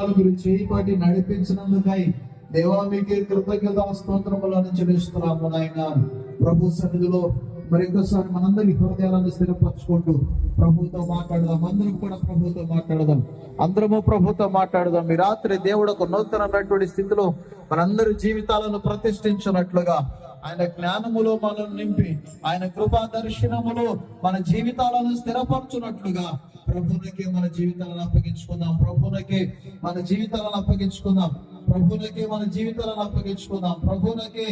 జీవితాలను మీరు చేయిపట్టి నడిపించినందుకై దేవా మీకే కృతజ్ఞత స్తోత్రములను చెల్లిస్తున్నాము నాయన. ప్రభు సన్నిధిలో మరి ఒకసారి మనందరి హృదయాలను స్థిరపరచుకుంటూ ప్రభుతో మాట్లాడదాం. అందరం కూడా ప్రభుతో మాట్లాడదాం. అందరము ప్రభుతో మాట్లాడదాం. ఈ రాత్రి దేవుడు ఒక నూతనమైనటువంటి స్థితిలో మనందరి జీవితాలను ప్రతిష్ఠించినట్లుగా ఆయన జ్ఞానములో మనం నింపి ఆయన కృపా దర్శనములో మన జీవితాలను స్థిరపరచునట్లుగా ప్రభునకే మన జీవితాలను అప్పగించుకుందాం. ప్రభునకే మన జీవితాలను అప్పగించుకుందాం. ప్రభునకే మన జీవితాలను అప్పగించుకుందాం. ప్రభునకే